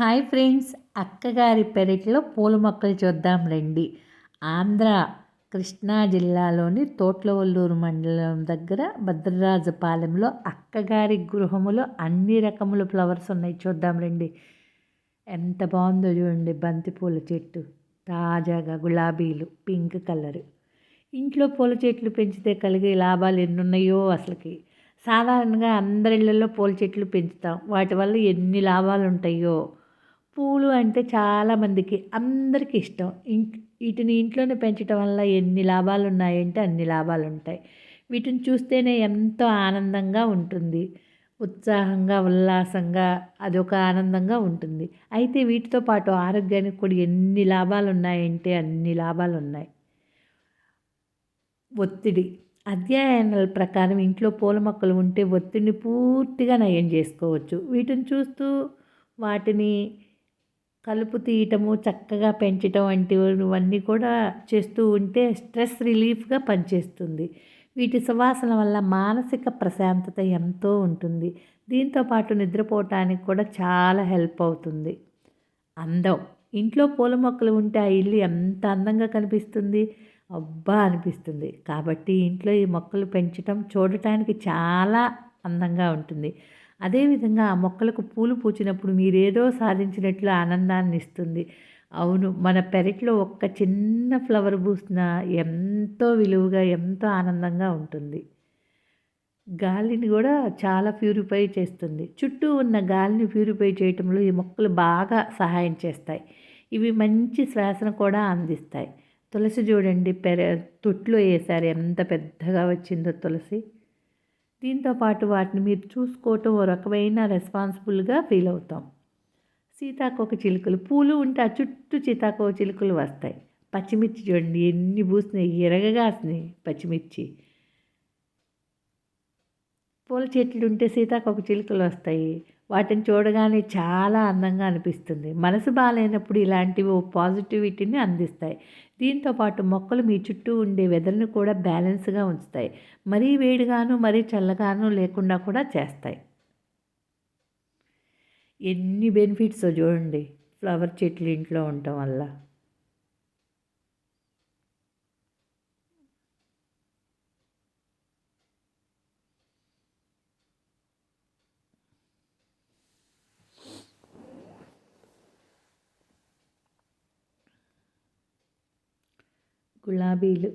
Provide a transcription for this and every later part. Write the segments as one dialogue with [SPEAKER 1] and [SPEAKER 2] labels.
[SPEAKER 1] Hi friends అక్కగారి పెరట్లో పూల మొక్కలు చూద్దాం రండి. ఆంధ్ర కృష్ణా జిల్లాలోని తోట్లవల్లూరు మండలం దగ్గర భద్రరాజపాలెంలో అక్కగారి గృహములో అన్ని రకముల ఫ్లవర్స్ ఉన్నాయి. చూద్దాం రండి. ఎంత బాగుందో చూడండి. బంతిపూల చెట్టు తాజాగా గులాబీలు పింక్ కలర్. ఇంట్లో పూల చెట్లు పెంచితే కలిగే లాభాలు ఎన్ని ఉన్నాయో అసలుకి. సాధారణంగా అందరిళ్ళల్లో పూల చెట్లు పెంచుతాం. వాటి వల్ల ఎన్ని లాభాలు ఉంటాయో పూలు అంటే చాలామందికి అందరికీ ఇష్టం. వీటిని ఇంట్లోనే పెంచడం వల్ల ఎన్ని లాభాలు ఉన్నాయంటే అన్ని లాభాలు ఉంటాయి వీటిని చూస్తేనే ఎంతో ఆనందంగా ఉంటుంది. ఉత్సాహంగా ఉల్లాసంగా అదొక ఆనందంగా ఉంటుంది. అయితే వీటితో పాటు ఆరోగ్యానికి కూడా ఎన్ని లాభాలు ఉన్నాయంటే అన్ని లాభాలు ఉన్నాయి ఒత్తిడి. అధ్యయనాల ప్రకారం ఇంట్లో పూల మొక్కలు ఉంటే ఒత్తిడిని పూర్తిగా నయం చేసుకోవచ్చు. వీటిని చూస్తూ వాటిని కలుపు తీయటము చక్కగా పెంచటం వంటివన్నీ కూడా చేస్తూ ఉంటే స్ట్రెస్ రిలీఫ్గా పనిచేస్తుంది. వీటి సువాసన వల్ల మానసిక ప్రశాంతత ఎంతో ఉంటుంది. దీంతోపాటు నిద్రపోవటానికి కూడా చాలా హెల్ప్ అవుతుంది. అందం. ఇంట్లో పూల మొక్కలు ఉంటే ఆ ఇల్లు ఎంత అందంగా కనిపిస్తుంది? అబ్బా అనిపిస్తుంది. కాబట్టి ఇంట్లో ఈ మొక్కలు పెంచటం చూడటానికి చాలా అందంగా ఉంటుంది. అదేవిధంగా ఆ మొక్కలకు పూలు పూచినప్పుడు మీరేదో సాధించినట్లు ఆనందాన్ని ఇస్తుంది. అవును మన పెరట్లో ఒక్క చిన్న ఫ్లవర్ పూసిన ఎంతో విలువగా ఎంతో ఆనందంగా ఉంటుంది. గాలిని కూడా చాలా ప్యూరిఫై చేస్తుంది. చుట్టూ ఉన్న గాలిని ప్యూరిఫై చేయటంలో ఈ మొక్కలు బాగా సహాయం చేస్తాయి. ఇవి మంచి శ్వాసను కూడా అందిస్తాయి. తులసి చూడండి పెర తొట్లో వేసారు. ఎంత పెద్దగా వచ్చిందో తులసి. దీంతోపాటు వాటిని మీరు చూసుకోవటం ఓ రకమైన రెస్పాన్సిబుల్గా ఫీల్ అవుతాం. సీతాకోక చిలుకలు పూలు ఉంటే ఆ చుట్టూ సీతాకోక చిలుకలు వస్తాయి. పచ్చిమిర్చి చూడండి ఎన్ని పూసినాయి ఎరగగాసినాయి పచ్చిమిర్చి. పూల చెట్లు ఉంటే సీతాకోక చిలుకలు వస్తాయి. వాటిని చూడగానే చాలా అందంగా అనిపిస్తుంది. మనసు బాగాలేనప్పుడు ఇలాంటివి పాజిటివిటీని అందిస్తాయి. దీంతో పాటు మొక్కలు మీ చుట్టూ ఉండే వెదలను కూడా బ్యాలెన్స్గా ఉంచుతాయి. మరీ వేడిగాను మరీ చల్లగాను లేకుండా కూడా చేస్తాయి. ఎన్ని బెనిఫిట్స్ చూడండి. ఫ్లవర్ చెట్లు ఇంట్లో ఉండటం వల్ల. గులాబీలు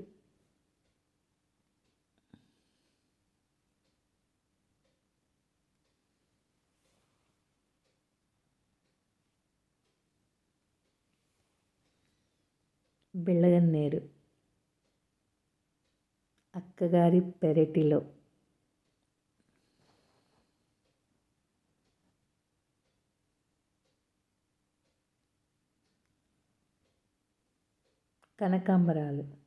[SPEAKER 1] బెళ్ళగన్నేరు అక్కగారి పెరటిలో కనకాంబరాలు.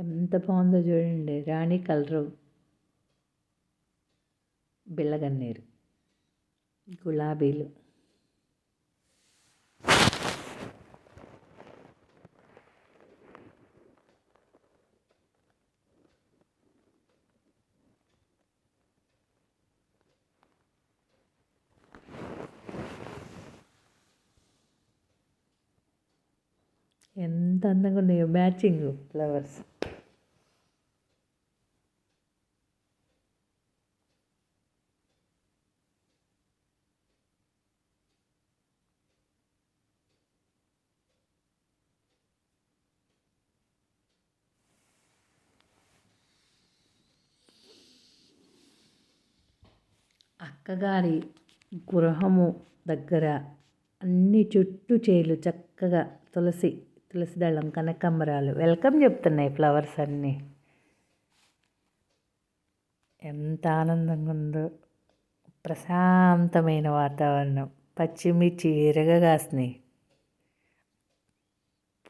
[SPEAKER 1] ఎంత బాగుందో చూడండి. రాణి కలరు. బిల్లగన్నేరు గులాబీలు. ఎంత అందంగా ఉన్నాయో. Matching flowers. అక్కగారి గృహము దగ్గర అన్ని చుట్టూ చేలు చక్కగా తులసి తులసి దళం కనకాంబరాలు. వెల్కమ్ చెప్తున్నాయి ఫ్లవర్స్ అన్నీ. ఎంత ఆనందంగా ఉందో. ప్రశాంతమైన వాతావరణం. పచ్చిమిర్చి ఎరగా కాసినాయి.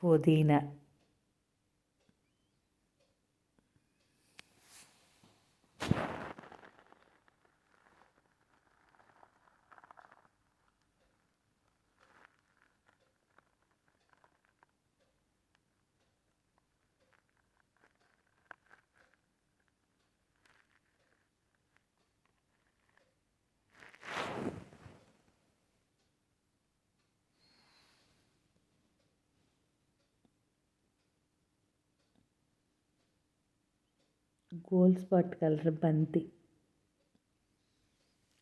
[SPEAKER 1] పుదీనా గోల్డ్ స్పాట్ కలర్ బంతి.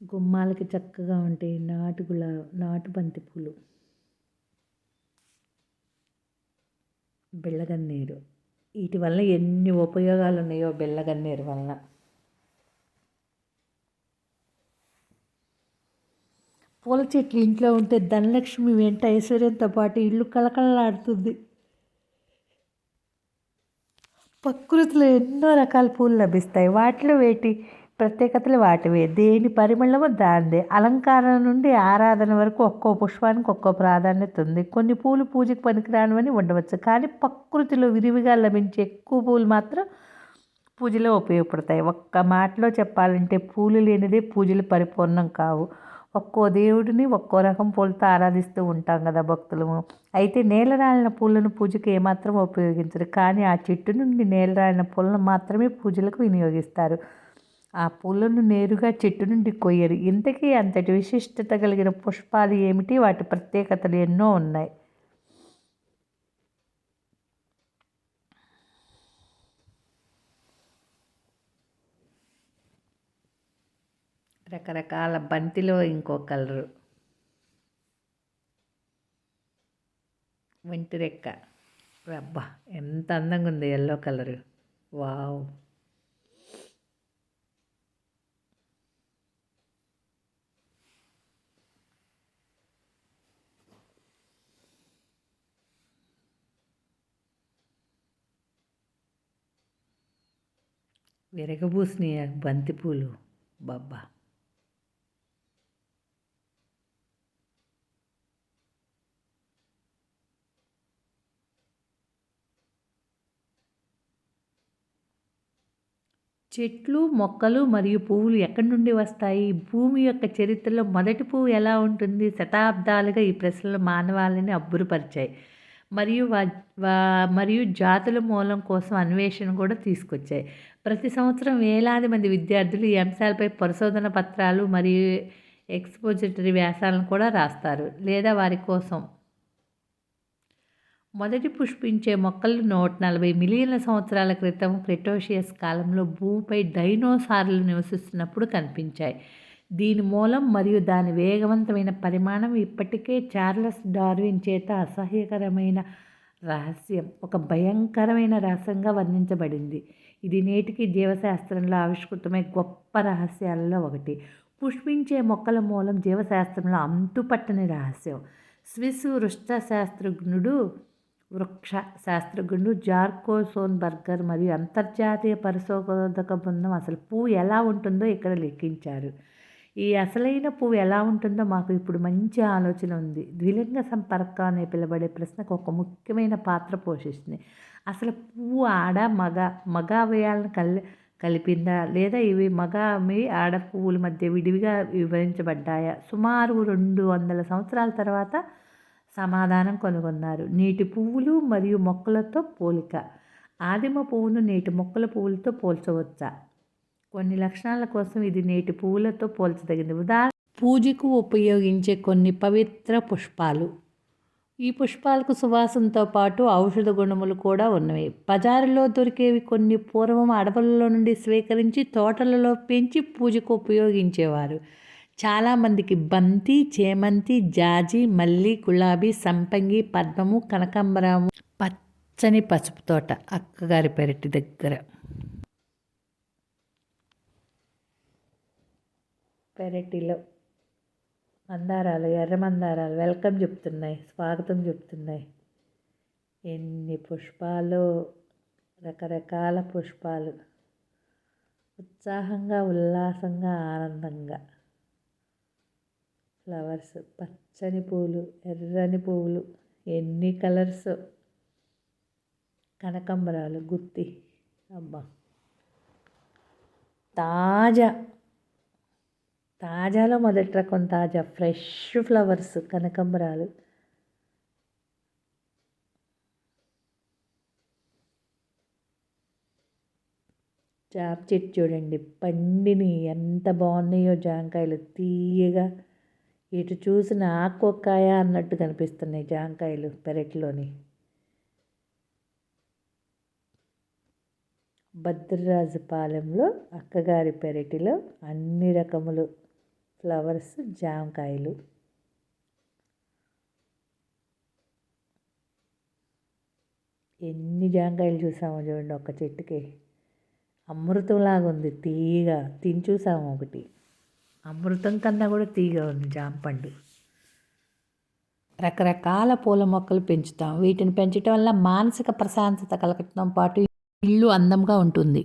[SPEAKER 1] గుమ్మాలకి చక్కగా ఉంటాయి నాటు గులా నాటు బంతి పూలు. బెల్లగన్నేరు. వీటి వల్ల ఎన్ని ఉపయోగాలు ఉన్నాయో బెల్లగన్నేరు వలన. పూల చెట్లు ఇంట్లో ఉంటే ధనలక్ష్మి వెంట ఐశ్వర్యంతో పాటు ఇల్లు కళకళలాడుతుంది. ప్రకృతిలో ఎన్నో రకాల పూలు లభిస్తాయి. వాటిలో వేటి ప్రత్యేకతలు వాటివే. దేని పరిమళము దానిదే. అలంకారం నుండి ఆరాధన వరకు ఒక్కో పుష్పానికి ఒక్కో ప్రాధాన్యత ఉంది. కొన్ని పూలు పూజకు పనికిరానివని ఉండవచ్చు. కానీ ప్రకృతిలో విరివిగా లభించే ఎక్కువ పూలు మాత్రం పూజలో ఉపయోగపడతాయి. ఒక్క మాటలో చెప్పాలంటే పూలు లేనిదే పూజలు పరిపూర్ణం కావు. ఒక్కో దేవుడిని ఒక్కో రకం పూలతో ఆరాధిస్తూ ఉంటాం కదా భక్తులము. అయితే నేలరాలిన పూలను పూజకు ఏమాత్రం ఉపయోగించరు. కానీ ఆ చెట్టు నుండి నేలరాలిన పూలను మాత్రమే పూజలకు వినియోగిస్తారు. ఆ పూలను నేరుగా చెట్టు నుండి కొయ్యరు. ఇంతకీ అంతటి విశిష్టత కలిగిన పుష్పాలు ఏమిటి? వాటి ప్రత్యేకతలు ఎన్నో ఉన్నాయి. రకరకాల బంతిలో ఇంకో కలరు. వెంటిరెక్క రబ్బా ఎంత అందంగా ఉంది ఎల్లో కలరు. వావ్. విరగబూసినాయి బంతిపూలు? బాబా చెట్లు మొక్కలు మరియు పువ్వులు ఎక్కడి నుండి వస్తాయి? భూమి యొక్క చరిత్రలో మొదటి పువ్వు ఎలా ఉంటుంది? శతాబ్దాలుగా ఈ ప్రశ్నలు మానవాళిని అబ్బురపరిచాయి. మరియు వా మరియు జాతుల మూలం కోసం అన్వేషణ కూడా తీసుకొచ్చాయి. ప్రతి సంవత్సరం వేలాది మంది విద్యార్థులు ఈ అంశాలపై పరిశోధన పత్రాలు మరియు ఎక్స్పోజిటరీ వ్యాసాలను కూడా రాస్తారు. లేదా వారి కోసం మొదటి పుష్పించే మొక్కలు నూట నలభై మిలియన్ల సంవత్సరాల క్రితం క్రిటోషియస్ కాలంలో భూమిపై డైనోసార్లు నివసిస్తున్నప్పుడు కనిపించాయి. దీని మూలం మరియు దాని వేగవంతమైన పరిమాణం ఇప్పటికే చార్లెస్ డార్విన్ చేత అసహ్యకరమైన రహస్యం ఒక భయంకరమైన రహస్యంగా వర్ణించబడింది. ఇది నేటికి జీవశాస్త్రంలో ఆవిష్కృతమై గొప్ప రహస్యాలలో ఒకటి. పుష్పించే మొక్కల మూలం జీవశాస్త్రంలో అంతుపట్టని రహస్యం. స్విస్ వృష్ట శాస్త్రజ్ఞుడు వృక్ష శాస్త్రజ్ఞుడు జార్కో సోన్బర్గర్ మరియు అంతర్జాతీయ పరిశోధక బృందం అసలు పువ్వు ఎలా ఉంటుందో ఇక్కడ లెక్కించారు. ఈ అసలైన పువ్వు ఎలా ఉంటుందో మాకు ఇప్పుడు మంచి ఆలోచన ఉంది. ద్విలింగ సంపర్కం అనే పిలబడే ప్రశ్నకు ఒక ముఖ్యమైన పాత్ర పోషిస్తుంది. అసలు పువ్వు ఆడ మగ మగ అవయాలను కలి కలిపిందా? లేదా ఇవి మగ మీ ఆడ పువ్వుల మధ్య విడివిగా వివరించబడ్డాయా? సుమారు రెండు వందల సంవత్సరాల తర్వాత సమాధానం కనుగొన్నారు. నీటి పువ్వులు మరియు మొక్కలతో పోలిక. ఆదిమ పువ్వును నేటి మొక్కల పువ్వులతో పోల్చవచ్చా? కొన్ని లక్షణాల కోసం ఇది నేటి పువ్వులతో పోల్చదగింది. ఉదాహరణ పూజకు ఉపయోగించే కొన్ని పవిత్ర పుష్పాలు. ఈ పుష్పాలకు సువాసనతో పాటు ఔషధ గుణములు కూడా ఉన్నవి. బజారులో దొరికేవి కొన్ని పూర్వం అడవులలో నుండి స్వీకరించి తోటలలో పెంచి పూజకు ఉపయోగించేవారు. చాలామందికి బంతి చేమంతి జాజి మల్లి గులాబీ సంపంగి పద్మము కనకాంబరము పచ్చని పసుపు తోట అక్కగారి పెరటి దగ్గర. పెరటిలో మందారాలు ఎర్ర మందారాలు వెల్కమ్ చెప్తున్నాయి స్వాగతం చెప్తున్నాయి. ఎన్ని పుష్పాలు రకరకాల పుష్పాలు. ఉత్సాహంగా ఉల్లాసంగా ఆనందంగా. ఫ్లవర్స్ పచ్చని పూలు ఎర్రని పువ్వులు ఎన్ని కలర్స్? కనకంబరాలు గుత్తి. అబ్బా! తాజా. తాజాలో మొదటి రకం తాజా ఫ్రెష్ ఫ్లవర్స్ కనకంబరాలు. జామ చెట్టు చూడండి. పండిని ఎంత బాగున్నాయో జాంకాయలు. తీయగా ఇటు చూసిన ఆకొక్కాయ అన్నట్టు కనిపిస్తున్నాయి జాంకాయలు పెరట్లోని. భద్రరాజుపాలెంలో అక్కగారి పెరటిలో అన్ని రకములు ఫ్లవర్స్ జామకాయలు ఎన్ని జామకాయలు చూసామో చూడండి ఒక చెట్టుకి. అమృతంలాగా ఉంది తీయగా. తిని చూసాము ఒకటి. అమృతం కన్నా కూడా తీగ ఉంది జాంపండు రకరకాల పూల మొక్కలు పెంచుతాం. వీటిని పెంచడం వల్ల మానసిక ప్రశాంతత కలగటంతో పాటు ఇల్లు అందంగా ఉంటుంది.